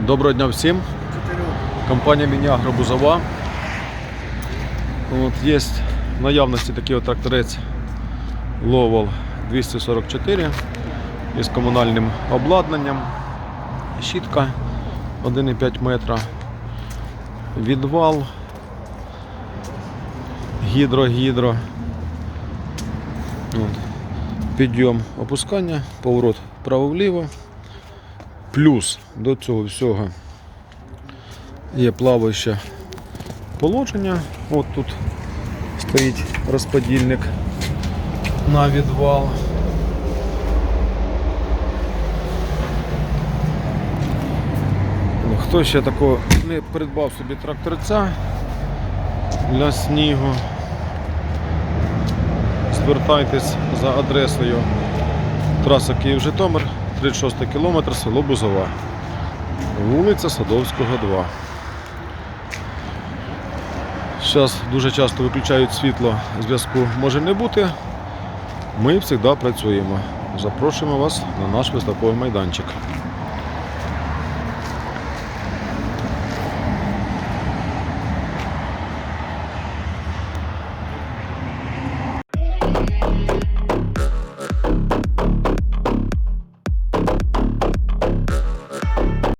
Доброго дня всім. Компанія Мініагро Бузова. От є в наявності такий от тракторець Lowell 244 із комунальним обладнанням. Щітка 1,5 метра. Відвал. Гідро-гідро. Підйом опускання, поворот вправо-вліво. Плюс до цього всього є плаваюче положення. От тут стоїть розподільник на відвал. Хто ще такого не придбав собі тракторця для снігу? Звертайтесь за адресою траса Київ-Житомир, 36 кілометр, село Бузова. Вулиця Садовського, 2. Зараз дуже часто виключають світло, зв'язку може не бути. Ми завжди працюємо. Запрошуємо вас на наш виставковий майданчик.